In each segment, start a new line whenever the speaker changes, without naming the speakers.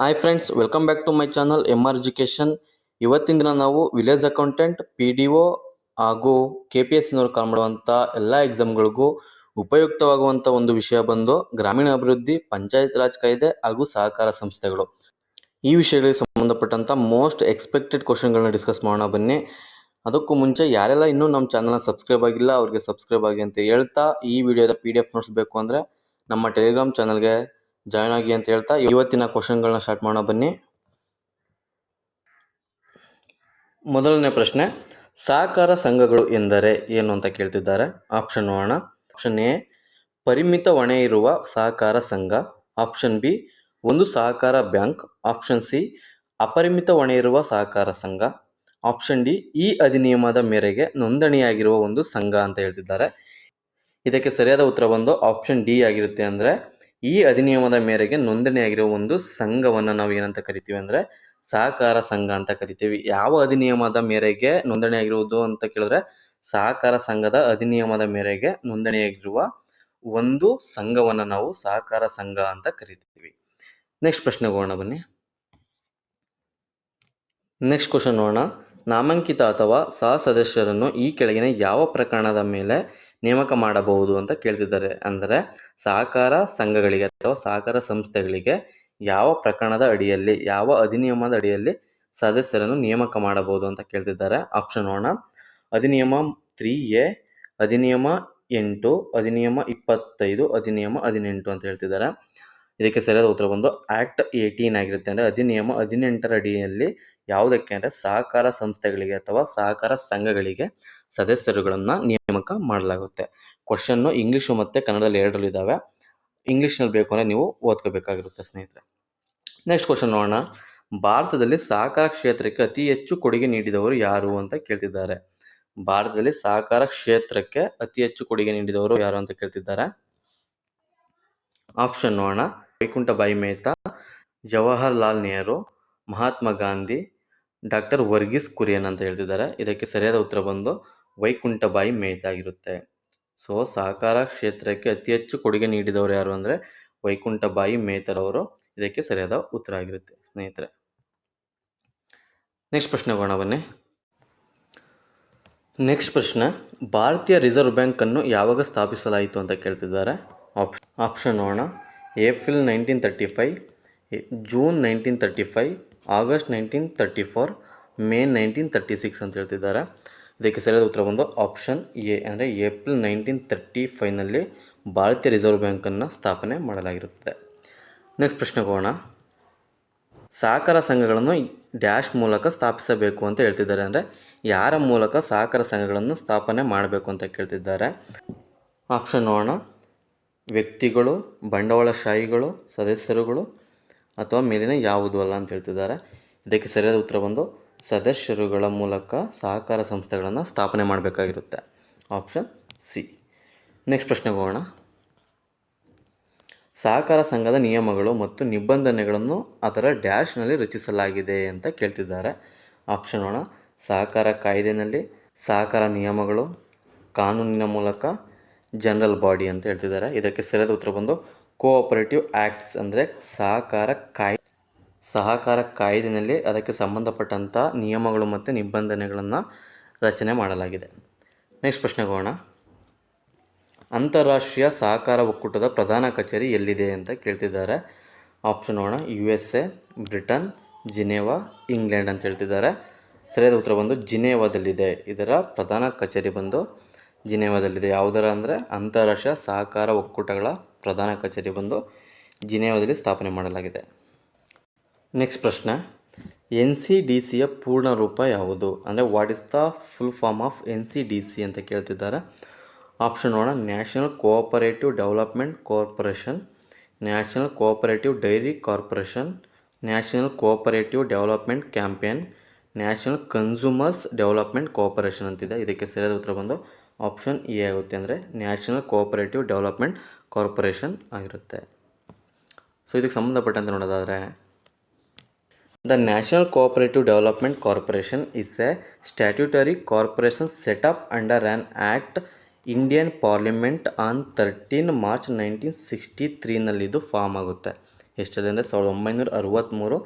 Hi friends welcome back to my channel M R education ಇವತ್ತಿನ ದಿನ ನಾವು village accountant P D O ಹಾಗೂ K P S ಸಿನವರು call ಮಾಡುವಂಥ ಎಲ್ಲ ಎಕ್ಸಾಮ್ಗಳಿಗೂ ಉಪಯುಕ್ತವಾಗುವಂಥ ಒಂದು ವಿಷಯ ಬಂದು ಗ್ರಾಮೀಣ ಅಭಿವೃದ್ಧಿ ಪಂಚಾಯತ್ ರಾಜ್ ಕಾಯ್ದೆ ಹಾಗೂ ಸಹಕಾರ ಸಂಸ್ಥೆಗಳು. ಈ ವಿಷಯಗಳಿಗೆ ಸಂಬಂಧಪಟ್ಟಂಥ ಮೋಸ್ಟ್ ಎಕ್ಸ್ಪೆಕ್ಟೆಡ್ ಕ್ವಶನ್ಗಳನ್ನ ಡಿಸ್ಕಸ್ ಮಾಡೋಣ ಬನ್ನಿ. ಅದಕ್ಕೂ ಮುಂಚೆ ಯಾರೆಲ್ಲ ಇನ್ನೂ ನಮ್ಮ ಚಾನಲ್ನ ಸಬ್ಸ್ಕ್ರೈಬ್ ಆಗಿಲ್ಲ, ಅವ್ರಿಗೆ ಸಬ್ಸ್ಕ್ರೈಬ್ ಆಗಿ ಅಂತ ಹೇಳ್ತಾ ಈ ವಿಡಿಯೋದ ಪಿ ಡಿ ಎಫ್ ನೋಡಿಸ್ಬೇಕು ಅಂದರೆ ನಮ್ಮ ಟೆಲಿಗ್ರಾಮ್ ಚಾನಲ್ಗೆ ಜಾಯ್ನ್ ಆಗಿ ಅಂತ ಹೇಳ್ತಾ ಇವತ್ತಿನ ಕ್ವಶನ್ಗಳನ್ನ ಸ್ಟಾರ್ಟ್ ಮಾಡೋಣ ಬನ್ನಿ. ಮೊದಲನೇ ಪ್ರಶ್ನೆ, ಸಹಕಾರ ಸಂಘಗಳು ಎಂದರೆ ಏನು ಅಂತ ಕೇಳ್ತಿದ್ದಾರೆ? ಆಪ್ಷನ್ ನೋಡೋಣ ಆಪ್ಷನ್ ಎ ಪರಿಮಿತ ಹೊಣೆ ಇರುವ ಸಹಕಾರ ಸಂಘ. ಆಪ್ಷನ್ ಬಿ ಒಂದು ಸಹಕಾರ ಬ್ಯಾಂಕ್. ಆಪ್ಷನ್ ಸಿ ಅಪರಿಮಿತ ಹೊಣೆ ಇರುವ ಸಹಕಾರ ಸಂಘ. ಆಪ್ಷನ್ ಡಿ ಈ ಅಧಿನಿಯಮದ ಮೇರೆಗೆ ನೋಂದಣಿಯಾಗಿರುವ ಒಂದು ಸಂಘ ಅಂತ ಹೇಳ್ತಿದ್ದಾರೆ. ಇದಕ್ಕೆ ಸರಿಯಾದ ಉತ್ತರ ಬಂದು ಆಪ್ಷನ್ ಡಿ ಆಗಿರುತ್ತೆ ಅಂದರೆ ಈ ಅಧಿನಿಯಮದ ಮೇರೆಗೆ ನೋಂದಣಿಯಾಗಿರುವ ಒಂದು ಸಂಘವನ್ನು ನಾವು ಏನಂತ ಕರಿತೀವಿ ಅಂದರೆ ಸಹಕಾರ ಸಂಘ ಅಂತ ಕರಿತೀವಿ. ಯಾವ ಅಧಿನಿಯಮದ ಮೇರೆಗೆ ನೋಂದಣಿಯಾಗಿರುವುದು ಅಂತ ಕೇಳಿದ್ರೆ ಸಹಕಾರ ಸಂಘದ ಅಧಿನಿಯಮದ ಮೇರೆಗೆ ನೋಂದಣಿಯಾಗಿರುವ ಒಂದು ಸಂಘವನ್ನು ನಾವು ಸಹಕಾರ ಸಂಘ ಅಂತ ಕರಿತೀವಿ. ನೆಕ್ಸ್ಟ್ ಪ್ರಶ್ನೆ ಹೋಗೋಣ ಬನ್ನಿ. ನೆಕ್ಸ್ಟ್ ಕ್ವಶನ್ ನೋಡೋಣ. ನಾಮಾಂಕಿತ ಅಥವಾ ಸಹ ಸದಸ್ಯರನ್ನು ಈ ಕೆಳಗಿನ ಯಾವ ಪ್ರಕರಣದ ಮೇಲೆ ನೇಮಕ ಮಾಡಬಹುದು ಅಂತ ಕೇಳ್ತಿದ್ದಾರೆ. ಅಂದರೆ ಸಹಕಾರ ಸಂಘಗಳಿಗೆ ಅಥವಾ ಸಹಕಾರ ಸಂಸ್ಥೆಗಳಿಗೆ ಯಾವ ಪ್ರಕರಣದ ಅಡಿಯಲ್ಲಿ, ಯಾವ ಅಧಿನಿಯಮದ ಅಡಿಯಲ್ಲಿ ಸದಸ್ಯರನ್ನು ನೇಮಕ ಮಾಡಬಹುದು ಅಂತ ಕೇಳ್ತಿದ್ದಾರೆ. ಆಪ್ಷನ್ ನೋಡೋಣ ಅಧಿನಿಯಮ ತ್ರೀ ಎ ಅಧಿನಿಯಮ ಎಂಟು, ಅಧಿನಿಯಮ ಇಪ್ಪತ್ತೈದು, ಅಧಿನಿಯಮ ಹದಿನೆಂಟು ಅಂತ ಹೇಳ್ತಿದ್ದಾರೆ. ಇದಕ್ಕೆ ಸರಿಯಾದ ಉತ್ತರ ಬಂದು ಆಕ್ಟ್ ಏಯ್ಟೀನ್ ಆಗಿರುತ್ತೆ. ಅಂದರೆ ಅಧಿನಿಯಮ ಹದಿನೆಂಟರ ಅಡಿಯಲ್ಲಿ ಯಾವುದಕ್ಕೆ ಅಂದರೆ ಸಹಕಾರ ಸಂಸ್ಥೆಗಳಿಗೆ ಅಥವಾ ಸಹಕಾರ ಸಂಘಗಳಿಗೆ ಸದಸ್ಯರುಗಳನ್ನು ನೇಮಕ ಮಾಡಲಾಗುತ್ತೆ. ಕ್ವಶನ್ನು ಇಂಗ್ಲೀಷು ಮತ್ತು ಕನ್ನಡದಲ್ಲಿ ಎರಡರಲ್ಲಿ ಇದ್ದಾವೆ ಇಂಗ್ಲೀಷ್ನಲ್ಲಿ ಬೇಕು ಅಂದರೆ ನೀವು ಓದ್ಕೋಬೇಕಾಗಿರುತ್ತೆ ಸ್ನೇಹಿತರೆ. ನೆಕ್ಸ್ಟ್ ಕ್ವಶನ್ ನೋಡೋಣ. ಭಾರತದಲ್ಲಿ ಸಹಕಾರ ಕ್ಷೇತ್ರಕ್ಕೆ ಅತಿ ಹೆಚ್ಚು ಕೊಡುಗೆ ನೀಡಿದವರು ಯಾರು ಅಂತ ಕೇಳ್ತಿದ್ದಾರೆ. ಭಾರತದಲ್ಲಿ ಸಹಕಾರ ಕ್ಷೇತ್ರಕ್ಕೆ ಅತಿ ಹೆಚ್ಚು ಕೊಡುಗೆ ನೀಡಿದವರು ಯಾರು ಅಂತ ಕೇಳ್ತಿದ್ದಾರೆ. ಆಪ್ಷನ್ ನೋಡೋಣ. ವೈಕುಂಠಬಾಯಿ ಮೆಹ್ತಾ, ಜವಾಹರ್ಲಾಲ್ ನೆಹರು, ಮಹಾತ್ಮ ಗಾಂಧಿ, ಡಾಕ್ಟರ್ ವರ್ಗೀಸ್ ಕುರಿಯನ್ ಅಂತ ಹೇಳ್ತಿದ್ದಾರೆ. ಇದಕ್ಕೆ ಸರಿಯಾದ ಉತ್ತರ ಬಂದು ವೈಕುಂಠಬಾಯಿ ಮೆಹ್ತಾ ಆಗಿರುತ್ತೆ ಸೊ, ಸಹಕಾರ ಕ್ಷೇತ್ರಕ್ಕೆ ಅತಿ ಹೆಚ್ಚು ಕೊಡುಗೆ ನೀಡಿದವರು ಯಾರು ಅಂದರೆ ವೈಕುಂಠಬಾಯಿ ಮೆಹ್ತರವರು. ಇದಕ್ಕೆ ಸರಿಯಾದ ಉತ್ತರ ಆಗಿರುತ್ತೆ, ಸ್ನೇಹಿತರೆ. ನೆಕ್ಸ್ಟ್ ಪ್ರಶ್ನೆ ಹೋಗೋಣ ಬನ್ನಿ. ನೆಕ್ಸ್ಟ್ ಪ್ರಶ್ನೆ, ಭಾರತೀಯ ರಿಸರ್ವ್ ಬ್ಯಾಂಕನ್ನು ಯಾವಾಗ ಸ್ಥಾಪಿಸಲಾಯಿತು ಅಂತ ಕೇಳ್ತಿದ್ದಾರೆ. ಆಪ್ಷನ್ ಆಪ್ಷನ್ ನೋಡೋಣ. April nineteen thirty five, June nineteen thirty five, August nineteen thirty four, May nineteen thirty six ಅಂತ ಹೇಳ್ತಿದ್ದಾರೆ. ಇದಕ್ಕೆ ಸರಿಯಾದ ಉತ್ತರ ಬಂದು ಆಪ್ಷನ್ ಎ ಅಂದರೆ ಏಪ್ರಿಲ್ ನೈನ್ಟೀನ್ ತರ್ಟಿ ಫೈವ್ನಲ್ಲಿ ಭಾರತೀಯ ರಿಸರ್ವ್ ಬ್ಯಾಂಕನ್ನು ಸ್ಥಾಪನೆ ಮಾಡಲಾಗಿರುತ್ತದೆ. ನೆಕ್ಸ್ಟ್ ಪ್ರಶ್ನೆ ಹೋಗೋಣ ಸಹಕಾರ ಸಂಘಗಳನ್ನು ಡ್ಯಾಶ್ ಮೂಲಕ ಸ್ಥಾಪಿಸಬೇಕು ಅಂತ ಹೇಳ್ತಿದ್ದಾರೆ ಅಂದರೆ ಯಾರ ಮೂಲಕ ಸಹಕಾರ ಸಂಘಗಳನ್ನು ಸ್ಥಾಪನೆ ಮಾಡಬೇಕು ಅಂತ ಕೇಳ್ತಿದ್ದಾರೆ. ಆಪ್ಷನ್ ನೋಡೋಣ. ವ್ಯಕ್ತಿಗಳು, ಬಂಡವಾಳಶಾಹಿಗಳು, ಸದಸ್ಯರುಗಳು ಅಥವಾ ಮೇಲಿನ ಯಾವುದು ಅಲ್ಲ ಅಂತ ಹೇಳ್ತಿದ್ದಾರೆ. ಇದಕ್ಕೆ ಸರಿಯಾದ ಉತ್ತರ ಬಂದು ಸದಸ್ಯರುಗಳ ಮೂಲಕ ಸಹಕಾರ ಸಂಸ್ಥೆಗಳನ್ನು ಸ್ಥಾಪನೆ ಮಾಡಬೇಕಾಗಿರುತ್ತೆ. Option C. ನೆಕ್ಸ್ಟ್ ಪ್ರಶ್ನೆ ಹೋಗೋಣ. ಸಹಕಾರ ಸಂಘದ ನಿಯಮಗಳು ಮತ್ತು ನಿಬಂಧನೆಗಳನ್ನು ಅದರ ಡ್ಯಾಶ್ನಲ್ಲಿ ರಚಿಸಲಾಗಿದೆ ಅಂತ ಕೇಳ್ತಿದ್ದಾರೆ. ಆಪ್ಷನ್ ಒಣ ಸಹಕಾರ ಕಾಯ್ದೆನಲ್ಲಿ ಸಹಕಾರ ನಿಯಮಗಳು, ಕಾನೂನಿನ ಮೂಲಕ ಜನರಲ್ ಬಾಡಿ ಅಂತ ಹೇಳ್ತಿದ್ದಾರೆ. ಇದಕ್ಕೆ ಸರಿಯಾದ ಉತ್ತರ ಬಂದು ಕೋಆಪರೇಟಿವ್ ಆ್ಯಕ್ಟ್ಸ್ ಅಂದರೆ ಸಹಕಾರ ಕಾಯ್ದೆ. ಸಹಕಾರ ಕಾಯ್ದೆನಲ್ಲಿ ಅದಕ್ಕೆ ಸಂಬಂಧಪಟ್ಟಂಥ ನಿಯಮಗಳು ಮತ್ತು ನಿಬಂಧನೆಗಳನ್ನು ರಚನೆ ಮಾಡಲಾಗಿದೆ. ನೆಕ್ಸ್ಟ್ ಪ್ರಶ್ನೆಗೆ ಹೋಗೋಣ. ಅಂತಾರಾಷ್ಟ್ರೀಯ ಸಹಕಾರ ಒಕ್ಕೂಟದ ಪ್ರಧಾನ ಕಚೇರಿ ಎಲ್ಲಿದೆ ಅಂತ ಕೇಳ್ತಿದ್ದಾರೆ. ಆಪ್ಷನ್ ನೋಡೋಣ. U S A Britain Geneva England ಅಂತ ಹೇಳ್ತಿದ್ದಾರೆ. ಸರಿಯಾದ ಉತ್ತರ ಬಂದು ಜಿನೇವಾದಲ್ಲಿದೆ ಇದರ ಪ್ರಧಾನ ಕಚೇರಿ ಬಂದು ಜಿನೇವಾದಲ್ಲಿದೆ. ಯಾವುದರ ಅಂದರೆ ಅಂತಾರಾಷ್ಟ್ರೀಯ ಸಹಕಾರ ಒಕ್ಕೂಟಗಳ ಪ್ರಧಾನ ಕಚೇರಿ ಬಂದು ಜಿನೇವಾದಲ್ಲಿ ಸ್ಥಾಪನೆ ಮಾಡಲಾಗಿದೆ. ನೆಕ್ಸ್ಟ್ ಪ್ರಶ್ನೆ. ಎನ್ ಸಿ ಡಿ ಸಿಯ ಪೂರ್ಣ ರೂಪ ಯಾವುದು? ಅಂದರೆ what is the full form of N C D C ಅಂತ ಕೇಳ್ತಿದ್ದಾರೆ. ಆಪ್ಷನ್ ನೋಡೋಣ. National cooperative development corporation national cooperative dairy corporation national cooperative development campaign national consumers development cooperation ಅಂತಿದೆ. ಇದಕ್ಕೆ ಸರಿಯಾದ ಉತ್ತರ ಬಂದು ಆಪ್ಷನ್ ಎ ಆಗುತ್ತೆ ಅಂದರೆ ನ್ಯಾಷನಲ್ ಕೋಆಪರೇಟಿವ್ ಡೆವಲಪ್ಮೆಂಟ್ ಕಾರ್ಪೊರೇಷನ್ ಆಗಿರುತ್ತೆ. ಸೊ ಇದಕ್ಕೆ ಸಂಬಂಧಪಟ್ಟಂತೆ ನೋಡೋದಾದರೆ the national cooperative development corporation is a statutory corporation set up under an act Indian parliament on thirteen March nineteen sixty ತ್ರೀನಲ್ಲಿ ಇದು ಫಾರ್ಮ್ ಆಗುತ್ತೆ. ಎಷ್ಟಿದೆ ಅಂದರೆ ಸಾವಿರದ ಒಂಬೈನೂರ ಅರವತ್ತ್ಮೂರು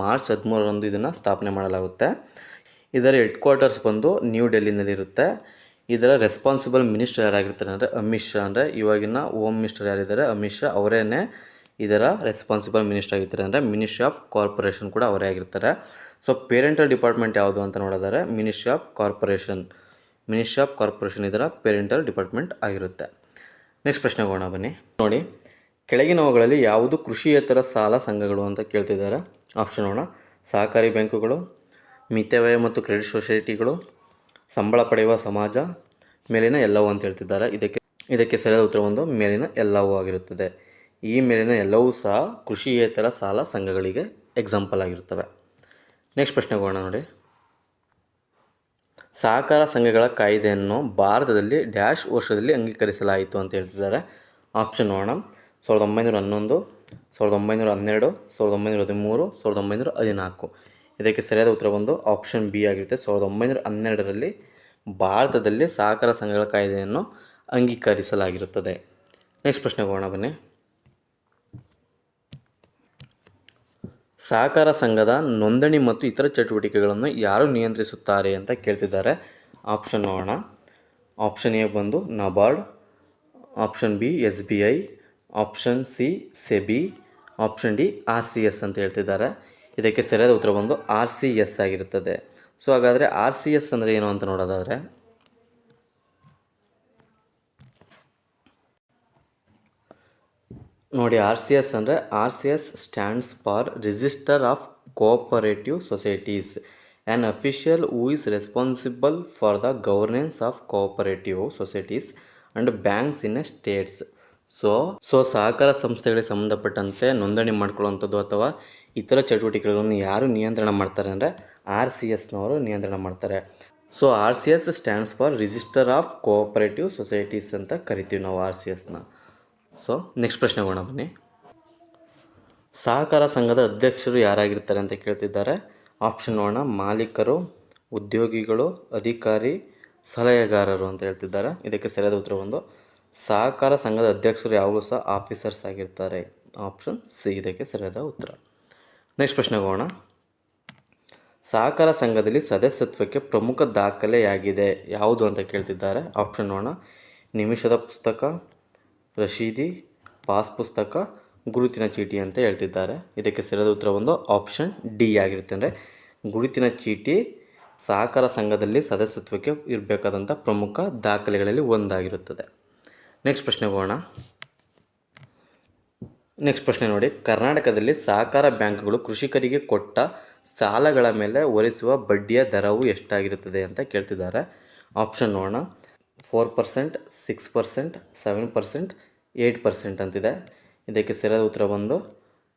ಮಾರ್ಚ್ ಹದಿಮೂರರಂದು ಇದನ್ನು ಸ್ಥಾಪನೆ ಮಾಡಲಾಗುತ್ತೆ. ಇದರ ಹೆಡ್ ಕ್ವಾರ್ಟರ್ಸ್ ಬಂದು ನ್ಯೂ ಡೆಲ್ಲಿನಲ್ಲಿರುತ್ತೆ ಇದರ ರೆಸ್ಪಾನ್ಸಿಬಲ್ ಮಿನಿಸ್ಟರ್ ಯಾರಾಗಿರ್ತಾರೆ ಅಂದರೆ ಅಮಿತ್ ಶಾ ಅಂದರೆ ಇವಾಗಿನ ಹೋಮ್ ಮಿನಿಸ್ಟರ್ ಯಾರಿದ್ದಾರೆ? ಅಮಿತ್ ಶಾ ಅವರೇನೆ ಇದರ ರೆಸ್ಪಾನ್ಸಿಬಲ್ ಮಿನಿಸ್ಟರ್ ಆಗಿರ್ತಾರೆ ಅಂದರೆ ಮಿನಿಸ್ಟ್ರಿ ಆಫ್ ಕಾರ್ಪೊರೇಷನ್ ಕೂಡ ಅವರೇ ಆಗಿರ್ತಾರೆ. ಸೊ ಪೇರೆಂಟಲ್ ಡಿಪಾರ್ಟ್ಮೆಂಟ್ ಯಾವುದು ಅಂತ ನೋಡಿದರೆ ministry of corporation ministry of corporation ಇದರ ಪೇರೆಂಟಲ್ ಡಿಪಾರ್ಟ್ಮೆಂಟ್ ಆಗಿರುತ್ತೆ. ನೆಕ್ಸ್ಟ್ ಪ್ರಶ್ನೆ ಹೋಗೋಣ ಬನ್ನಿ. ನೋಡಿ, ಕೆಳಗಿನವುಗಳಲ್ಲಿ ಯಾವುದು ಕೃಷಿಯೇತರ ಸಾಲ ಸಂಘಗಳು ಅಂತ ಕೇಳ್ತಿದ್ದಾರೆ? ಆಪ್ಷನ್ ನೋಡೋಣ. ಸಹಕಾರಿ ಬ್ಯಾಂಕುಗಳು, ಮಿತವ್ಯಯ ಮತ್ತು ಕ್ರೆಡಿಟ್ ಸೊಸೈಟಿಗಳು ಸಂಬಳ ಪಡೆಯುವ ಸಮಾಜ ಮೇಲಿನ ಎಲ್ಲವೂ ಅಂತ ಹೇಳ್ತಿದ್ದಾರೆ. ಇದಕ್ಕೆ ಇದಕ್ಕೆ ಸರಿಯಾದ ಉತ್ತರ ಒಂದು ಮೇಲಿನ ಎಲ್ಲವೂ ಆಗಿರುತ್ತದೆ. ಈ ಮೇಲಿನ ಎಲ್ಲವೂ ಸಹ ಕೃಷಿಯೇತರ ಸಾಲ ಸಂಘಗಳಿಗೆ ಎಕ್ಸಾಂಪಲ್ ಆಗಿರುತ್ತವೆ. ನೆಕ್ಸ್ಟ್ ಪ್ರಶ್ನೆ ಹೋಗೋಣ ನೋಡಿ. ಸಹಕಾರ ಸಂಘಗಳ ಕಾಯ್ದೆಯನ್ನು ಭಾರತದಲ್ಲಿ ಡ್ಯಾಶ್ ವರ್ಷದಲ್ಲಿ ಅಂಗೀಕರಿಸಲಾಯಿತು ಅಂತ ಹೇಳ್ತಿದ್ದಾರೆ. ಆಪ್ಷನ್ ನೋಡೋಣ. ಸಾವಿರದ ಒಂಬೈನೂರ ಹನ್ನೊಂದು, ಸಾವಿರದ ಒಂಬೈನೂರ ಹನ್ನೆರಡು, ಸಾವಿರದ ಒಂಬೈನೂರ ಹದಿಮೂರು, ಸಾವಿರದ ಒಂಬೈನೂರ ಹದಿನಾಲ್ಕು. ಇದಕ್ಕೆ ಸರಿಯಾದ ಉತ್ತರ ಬಂದು ಆಪ್ಷನ್ ಬಿ ಆಗಿರುತ್ತೆ. ಸಾವಿರದ ಒಂಬೈನೂರ ಹನ್ನೆರಡರಲ್ಲಿ ಭಾರತದಲ್ಲಿ ಸಹಕಾರ ಸಂಘಗಳ ಕಾಯ್ದೆಯನ್ನು ಅಂಗೀಕರಿಸಲಾಗಿರುತ್ತದೆ. ನೆಕ್ಸ್ಟ್ ಪ್ರಶ್ನೆಗೆ ಹೋಗೋಣ ಬನ್ನಿ. ಸಹಕಾರ ಸಂಘದ ನೋಂದಣಿ ಮತ್ತು ಇತರ ಚಟುವಟಿಕೆಗಳನ್ನು ಯಾರು ನಿಯಂತ್ರಿಸುತ್ತಾರೆ ಅಂತ ಕೇಳ್ತಿದ್ದಾರೆ. ಆಪ್ಷನ್ ನೋಡೋಣ. ಆಪ್ಷನ್ ಎ ಬಂದು NABARD. Option B S B I option C SEBI option D R C S ಅಂತ ಹೇಳ್ತಿದ್ದಾರೆ. ಇದಕ್ಕೆ ಸರಿಯಾದ ಉತ್ತರ ಬಂದು ಆರ್ ಸಿ ಎಸ್ ಆಗಿರುತ್ತದೆ. ಸೊ ಹಾಗಾದರೆ ಆರ್ ಸಿ ಎಸ್ ಅಂದರೆ ಏನು ಅಂತ ನೋಡೋದಾದರೆ ನೋಡಿ, ಆರ್ ಸಿ ಎಸ್ ಅಂದರೆ R C S stands for register of cooperative societies an official who is responsible for the governance of cooperative societies and banks in a states so so ಸಹಕಾರ ಸಂಸ್ಥೆಗಳಿಗೆ ಸಂಬಂಧಪಟ್ಟಂತೆ ನೋಂದಣಿ ಮಾಡ್ಕೊಳ್ಳುವಂಥದ್ದು ಅಥವಾ ಇತರ ಚಟುವಟಿಕೆಗಳನ್ನು ಯಾರು ನಿಯಂತ್ರಣ ಮಾಡ್ತಾರೆ ಅಂದರೆ ಆರ್ ಸಿ ಎಸ್ನವರು ನಿಯಂತ್ರಣ ಮಾಡ್ತಾರೆ. So R C S stands for register of cooperative societies ಅಂತ ಕರಿತೀವಿ ನಾವು ಆರ್ ಸಿ ಎಸ್ನ ಸೊ ನೆಕ್ಸ್ಟ್ ಪ್ರಶ್ನೆ ಹೋಗೋಣ ಬನ್ನಿ. ಸಹಕಾರ ಸಂಘದ ಅಧ್ಯಕ್ಷರು ಯಾರಾಗಿರ್ತಾರೆ ಅಂತ ಕೇಳ್ತಿದ್ದಾರೆ. ಆಪ್ಷನ್ ನೋಡೋಣ. ಮಾಲೀಕರು, ಉದ್ಯೋಗಿಗಳು, ಅಧಿಕಾರಿ, ಸಲಹೆಗಾರರು ಅಂತ ಹೇಳ್ತಿದ್ದಾರೆ. ಇದಕ್ಕೆ ಸರಿಯಾದ ಉತ್ತರ ಒಂದು ಸಹಕಾರ ಸಂಘದ ಅಧ್ಯಕ್ಷರು ಯಾವಾಗಲೂ ಸಹ ಆಫೀಸರ್ಸ್ ಆಗಿರ್ತಾರೆ. Option C. ಇದಕ್ಕೆ ಸರಿಯಾದ ಉತ್ತರ. ನೆಕ್ಸ್ಟ್ ಪ್ರಶ್ನೆ ಹೋಗೋಣ ಸಹಕಾರ ಸಂಘದಲ್ಲಿ ಸದಸ್ಯತ್ವಕ್ಕೆ ಪ್ರಮುಖ ದಾಖಲೆಯಾಗಿದೆ. ಯಾವುದು ಅಂತ ಕೇಳ್ತಿದ್ದಾರೆ. ಆಪ್ಷನ್ ನೋಡೋಣ. ನಿಮಿಷದ ಪುಸ್ತಕ, ರಶೀದಿ, ಪಾಸ್ ಪುಸ್ತಕ, ಗುರುತಿನ ಚೀಟಿ ಅಂತ ಹೇಳ್ತಿದ್ದಾರೆ. ಇದಕ್ಕೆ ಸರಿಯಾದ ಉತ್ತರ ಒಂದು ಆಪ್ಷನ್ ಡಿ ಆಗಿರುತ್ತೆ. ಅಂದರೆ ಗುರುತಿನ ಚೀಟಿ ಸಹಕಾರ ಸಂಘದಲ್ಲಿ ಸದಸ್ಯತ್ವಕ್ಕೆ ಇರಬೇಕಾದಂಥ ಪ್ರಮುಖ ದಾಖಲೆಗಳಲ್ಲಿ ಒಂದಾಗಿರುತ್ತದೆ. ನೆಕ್ಸ್ಟ್ ಪ್ರಶ್ನೆ ಹೋಗೋಣ. ನೆಕ್ಸ್ಟ್ ಪ್ರಶ್ನೆ ನೋಡಿ. ಕರ್ನಾಟಕದಲ್ಲಿ ಸಹಕಾರ ಬ್ಯಾಂಕ್ಗಳು ಕೃಷಿಕರಿಗೆ ಕೊಟ್ಟ ಸಾಲಗಳ ಮೇಲೆ ಹೊರಿಸುವ ಬಡ್ಡಿಯ ದರವು ಎಷ್ಟಾಗಿರುತ್ತದೆ ಅಂತ ಕೇಳ್ತಿದ್ದಾರೆ. ಆಪ್ಷನ್ ನೋಡೋಣ. Four percent six percent seven percent eight percent ಅಂತಿದೆ. ಇದಕ್ಕೆ ಸರಿಯಾದ ಉತ್ತರ ಬಂದು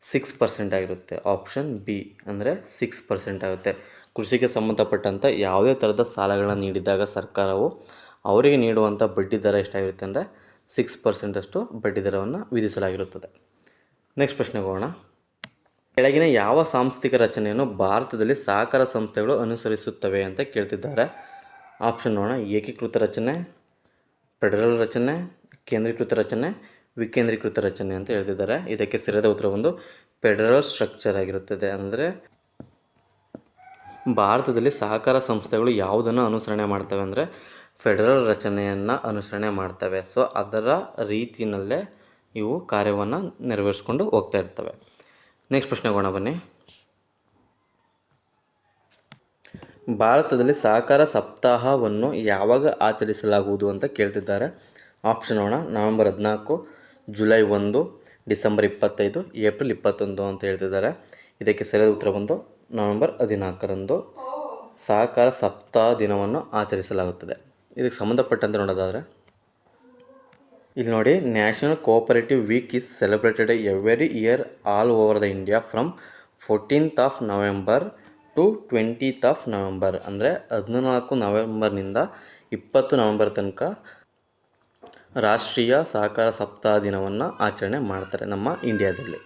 ಸಿಕ್ಸ್ ಪರ್ಸೆಂಟ್ ಆಗಿರುತ್ತೆ. ಆಪ್ಷನ್ ಬಿ ಅಂದರೆ ಸಿಕ್ಸ್ ಪರ್ಸೆಂಟ್ ಆಗುತ್ತೆ. ಕೃಷಿಗೆ ಸಂಬಂಧಪಟ್ಟಂಥ ಯಾವುದೇ ಥರದ ಸಾಲಗಳನ್ನು ನೀಡಿದಾಗ ಸರ್ಕಾರವು ಅವರಿಗೆ ನೀಡುವಂಥ ಬಡ್ಡಿ ದರ ಎಷ್ಟಾಗಿರುತ್ತೆ ಅಂದರೆ ಸಿಕ್ಸ್ ಪರ್ಸೆಂಟಷ್ಟು ಬಡ್ಡಿ ದರವನ್ನು ವಿಧಿಸಲಾಗಿರುತ್ತದೆ. ನೆಕ್ಸ್ಟ್ ಪ್ರಶ್ನೆಗೆ ಹೋಗೋಣ ಕೆಳಗಿನ ಯಾವ ಸಾಂಸ್ಥಿಕ ರಚನೆಯನ್ನು ಭಾರತದಲ್ಲಿ ಸಹಕಾರ ಸಂಸ್ಥೆಗಳು ಅನುಸರಿಸುತ್ತವೆ ಅಂತ ಕೇಳ್ತಿದ್ದಾರೆ. ಆಪ್ಷನ್ ನೋಡೋಣ. ಏಕೀಕೃತ ರಚನೆ ಫೆಡರಲ್ ರಚನೆ, ಕೇಂದ್ರೀಕೃತ ರಚನೆ, ವಿಕೇಂದ್ರೀಕೃತ ರಚನೆ ಅಂತ ಹೇಳ್ತಿದ್ದಾರೆ. ಇದಕ್ಕೆ ಸರಿಯಾದ ಉತ್ತರ ಒಂದು ಫೆಡರಲ್ ಸ್ಟ್ರಕ್ಚರ್ ಆಗಿರುತ್ತದೆ. ಅಂದರೆ ಭಾರತದಲ್ಲಿ ಸಹಕಾರ ಸಂಸ್ಥೆಗಳು ಯಾವುದನ್ನು ಅನುಸರಣೆ ಮಾಡ್ತವೆ ಅಂದರೆ ಫೆಡರಲ್ ರಚನೆಯನ್ನು ಅನುಸರಣೆ ಮಾಡ್ತವೆ. ಸೊ ಅದರ ರೀತಿಯಲ್ಲೇ ಇವು ಕಾರ್ಯವನ್ನು ನೆರವೇರಿಸ್ಕೊಂಡು ಹೋಗ್ತಾ ಇರ್ತವೆ. ನೆಕ್ಸ್ಟ್ ಪ್ರಶ್ನೆ ಗೋಣ ಬನ್ನಿ. ಭಾರತದಲ್ಲಿ ಸಹಕಾರ ಸಪ್ತಾಹವನ್ನು ಯಾವಾಗ ಆಚರಿಸಲಾಗುವುದು ಅಂತ ಕೇಳ್ತಿದ್ದಾರೆ. ಆಪ್ಷನ್ ಒಣ ನವೆಂಬರ್ ಹದಿನಾಲ್ಕು ಜುಲೈ ಒಂದು ಡಿಸೆಂಬರ್ ಇಪ್ಪತ್ತೈದು ಏಪ್ರಿಲ್ ಇಪ್ಪತ್ತೊಂದು ಅಂತ ಹೇಳ್ತಿದ್ದಾರೆ. ಇದಕ್ಕೆ ಸರಿಯಾದ ಉತ್ತರ ಬಂದು ನವೆಂಬರ್ ಹದಿನಾಲ್ಕರಂದು ಸಹಕಾರ ಸಪ್ತಾಹ ದಿನವನ್ನು ಆಚರಿಸಲಾಗುತ್ತದೆ. ಇದಕ್ಕೆ ಸಂಬಂಧಪಟ್ಟಂತೆ ನೋಡೋದಾದರೆ, ಇಲ್ಲಿ ನೋಡಿ national cooperative week is celebrated every year all over the India from fourteenth of November to twentieth of November ಅಂದರೆ ಹದಿನಾಲ್ಕು ನವೆಂಬರ್ನಿಂದ ಇಪ್ಪತ್ತು ನವೆಂಬರ್ ತನಕ ರಾಷ್ಟ್ರೀಯ ಸಹಕಾರ ಸಪ್ತಾಹ ದಿನವನ್ನು ಆಚರಣೆ ಮಾಡ್ತಾರೆ ನಮ್ಮ ಇಂಡಿಯಾದಲ್ಲಿ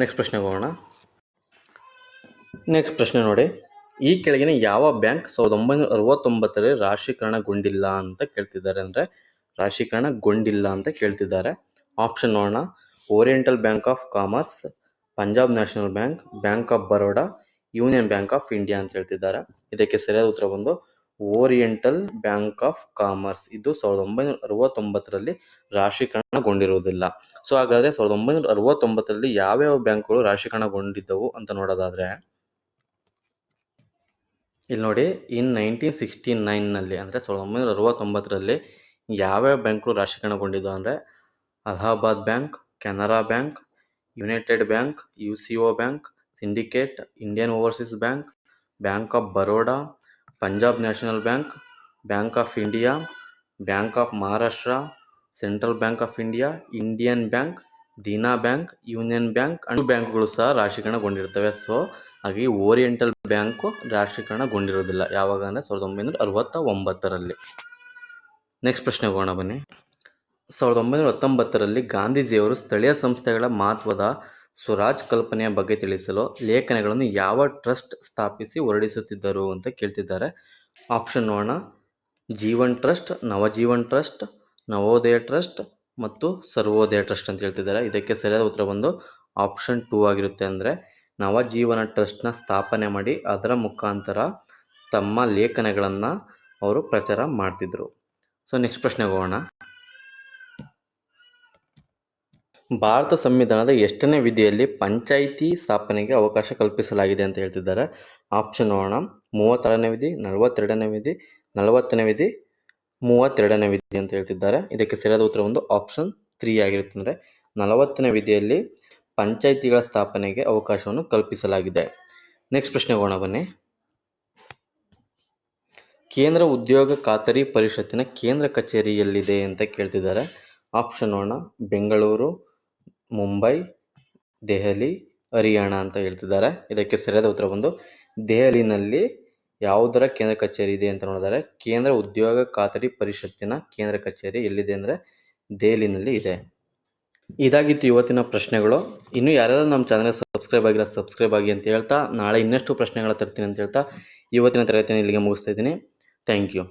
ನೆಕ್ಸ್ಟ್ ಪ್ರಶ್ನೆಗೆ ಹೋಗೋಣ. ನೆಕ್ಸ್ಟ್ ಪ್ರಶ್ನೆ ನೋಡಿ. ಈ ಕೆಳಗಿನ ಯಾವ ಬ್ಯಾಂಕ್ ಸಾವಿರದ ಒಂಬೈನೂರ ಅರವತ್ತೊಂಬತ್ತರಲ್ಲಿ ರಾಷ್ಟ್ರೀಕರಣಗೊಂಡಿಲ್ಲ ಅಂತ ಕೇಳ್ತಿದ್ದಾರೆ ಅಂದರೆ ರಾಷ್ಟ್ರೀಕರಣಗೊಂಡಿಲ್ಲ ಅಂತ ಕೇಳ್ತಿದ್ದಾರೆ. ಆಪ್ಷನ್ ನೋಡೋಣ. Oriental bank of commerce, Punjab national bank bank of Baroda, union bank of India ಅಂತ ಹೇಳ್ತಿದ್ದಾರೆ. ಇದಕ್ಕೆ ಸರಿಯಾದ ಉತ್ತರ ಬಂದು ಓರಿಯೆಂಟಲ್ ಬ್ಯಾಂಕ್ ಆಫ್ ಕಾಮರ್ಸ್. ಇದು ಸಾವಿರದ ಒಂಬೈನೂರ ಅರವತ್ತೊಂಬತ್ತರಲ್ಲಿ ರಾಷ್ಟ್ರೀಕರಣಗೊಂಡಿರುವುದಿಲ್ಲ ಸೊ ಹಾಗಾದರೆ ಸಾವಿರದ ಒಂಬೈನೂರ ಅರವತ್ತೊಂಬತ್ತರಲ್ಲಿ ಯಾವ್ಯಾವ ಬ್ಯಾಂಕ್ಗಳು ರಾಷ್ಟ್ರೀಕರಣಗೊಂಡಿದ್ದವು ಅಂತ ನೋಡೋದಾದ್ರೆ ಇಲ್ಲಿ ನೋಡಿ ಇನ್ ನೈನ್ಟೀನ್ ಸಿಕ್ಸ್ಟಿ ನೈನ್ನಲ್ಲಿ ಅಂದರೆ ಸಾವಿರದ ಒಂಬೈನೂರ ಅರವತ್ತೊಂಬತ್ತರಲ್ಲಿ ಯಾವ್ಯಾವ ಬ್ಯಾಂಕ್ಗಳು ರಾಷ್ಟ್ರೀಕರಣಗೊಂಡಿದ್ದು ಅಂದರೆ, Allahabad bank, Canara bank, united bank U C O bank, syndicate, Indian overseas bank bank of Baroda, Punjab national bank bank of India, bank of Maharashtra, central bank of India, Indian bank, Dena bank, union bank and ಬ್ಯಾಂಕ್ಗಳು ಸಹ ರಾಷ್ಟ್ರೀಕರಣಗೊಂಡಿರ್ತವೆ so ಹಾಗೆ oriental bank ರಾಷ್ಟ್ರೀಕರಣಗೊಂಡಿರೋದಿಲ್ಲ. ಯಾವಾಗ ಅಂದರೆ ಸಾವಿರದ ಒಂಬೈನೂರ ಅರವತ್ತ ಒಂಬತ್ತರಲ್ಲಿ ನೆಕ್ಸ್ಟ್ ಪ್ರಶ್ನೆ ಹೋಗೋಣ ಬನ್ನಿ. ಸಾವಿರದ ಒಂಬೈನೂರ ಹತ್ತೊಂಬತ್ತರಲ್ಲಿ ಗಾಂಧೀಜಿಯವರು ಸ್ಥಳೀಯ ಸಂಸ್ಥೆಗಳ ಮಹತ್ವದ ಸ್ವರಾಜ್ ಕಲ್ಪನೆಯ ಬಗ್ಗೆ ತಿಳಿಸಲು ಲೇಖನಗಳನ್ನು ಯಾವ ಟ್ರಸ್ಟ್ ಸ್ಥಾಪಿಸಿ ಹೊರಡಿಸುತ್ತಿದ್ದರು ಅಂತ ಕೇಳ್ತಿದ್ದಾರೆ. ಆಪ್ಷನ್ ನೋಡೋಣ. Jivan trust, Navajivan trust, Navodaya trust ಮತ್ತು ಸರ್ವೋದಯ ಟ್ರಸ್ಟ್ ಅಂತ ಹೇಳ್ತಿದ್ದಾರೆ. ಇದಕ್ಕೆ ಸರಿಯಾದ ಉತ್ತರ ಬಂದು ಆಪ್ಷನ್ ಟೂ ಆಗಿರುತ್ತೆ ಅಂದರೆ ನವಜೀವನ ಟ್ರಸ್ಟ್ನ ಸ್ಥಾಪನೆ ಮಾಡಿ ಅದರ ಮುಖಾಂತರ ತಮ್ಮ ಲೇಖನಗಳನ್ನು ಅವರು ಪ್ರಚಾರ ಮಾಡ್ತಿದ್ರು. ಸೊ ನೆಕ್ಸ್ಟ್ ಪ್ರಶ್ನೆಗೆ ಹೋಗೋಣ. ಭಾರತ ಸಂವಿಧಾನದ ಎಷ್ಟನೇ ವಿಧಿಯಲ್ಲಿ ಪಂಚಾಯಿತಿ ಸ್ಥಾಪನೆಗೆ ಅವಕಾಶ ಕಲ್ಪಿಸಲಾಗಿದೆ ಅಂತ ಹೇಳ್ತಿದ್ದಾರೆ. ಆಪ್ಷನ್ ನೋಡೋಣ. ಮೂವತ್ತಾರನೇ ವಿಧಿ, ನಲವತ್ತೆರಡನೇ ವಿಧಿ, ನಲವತ್ತನೇ ವಿಧಿ, ಮೂವತ್ತೆರಡನೇ ವಿಧಿ ಅಂತ ಹೇಳ್ತಿದ್ದಾರೆ. ಇದಕ್ಕೆ ಸರಿಯಾದ ಉತ್ತರ ಒಂದು ಆಪ್ಷನ್ ತ್ರೀ ಆಗಿರುತ್ತೆ ಅಂದರೆ ನಲವತ್ತನೇ ವಿಧಿಯಲ್ಲಿ ಪಂಚಾಯಿತಿಗಳ ಸ್ಥಾಪನೆಗೆ ಅವಕಾಶವನ್ನು ಕಲ್ಪಿಸಲಾಗಿದೆ. ನೆಕ್ಸ್ಟ್ ಪ್ರಶ್ನೆ ಬನ್ನಿ. ಕೇಂದ್ರ ಉದ್ಯೋಗ ಖಾತರಿ ಪರಿಷತ್ತಿನ ಕೇಂದ್ರ ಕಚೇರಿ ಎಲ್ಲಿದೆ ಅಂತ ಕೇಳ್ತಿದ್ದಾರೆ. ಆಪ್ಷನ್ ನೋಡೋಣ. ಬೆಂಗಳೂರು, ಮುಂಬೈ, ದೆಹಲಿ, ಹರಿಯಾಣ ಅಂತ ಹೇಳ್ತಿದ್ದಾರೆ. ಇದಕ್ಕೆ ಸರಿಯಾದ ಉತ್ತರ ಬಂದು, ದೆಹಲಿನಲ್ಲಿ ಯಾವುದರ ಕೇಂದ್ರ ಕಚೇರಿ ಇದೆ ಅಂತ ನೋಡಿದರೆ, ಕೇಂದ್ರ ಉದ್ಯೋಗ ಖಾತರಿ ಪರಿಷತ್ತಿನ ಕೇಂದ್ರ ಕಚೇರಿ ಎಲ್ಲಿದೆ ಅಂದರೆ ದೆಹಲಿನಲ್ಲಿ ಇದೆ. ಇದಾಗಿತ್ತು ಇವತ್ತಿನ ಪ್ರಶ್ನೆಗಳು. ಇನ್ನು ಯಾರ್ಯಾರು ನಮ್ಮ ಚಾನಲ್ ಸಬ್ಸ್ಕ್ರೈಬ್ ಆಗಿಲ್ಲ ಸಬ್ಸ್ಕ್ರೈಬ್ ಆಗಿ ಅಂತ ಹೇಳ್ತಾ ನಾಳೆ ಇನ್ನಷ್ಟು ಪ್ರಶ್ನೆಗಳ ತರ್ತೀನಿ ಅಂತ ಹೇಳ್ತಾ ಇವತ್ತಿನ ತರಗತಿಯನ್ನು ಇಲ್ಲಿಗೆ ಮುಗಿಸ್ತಾ ಇದ್ದೀನಿ. Thank you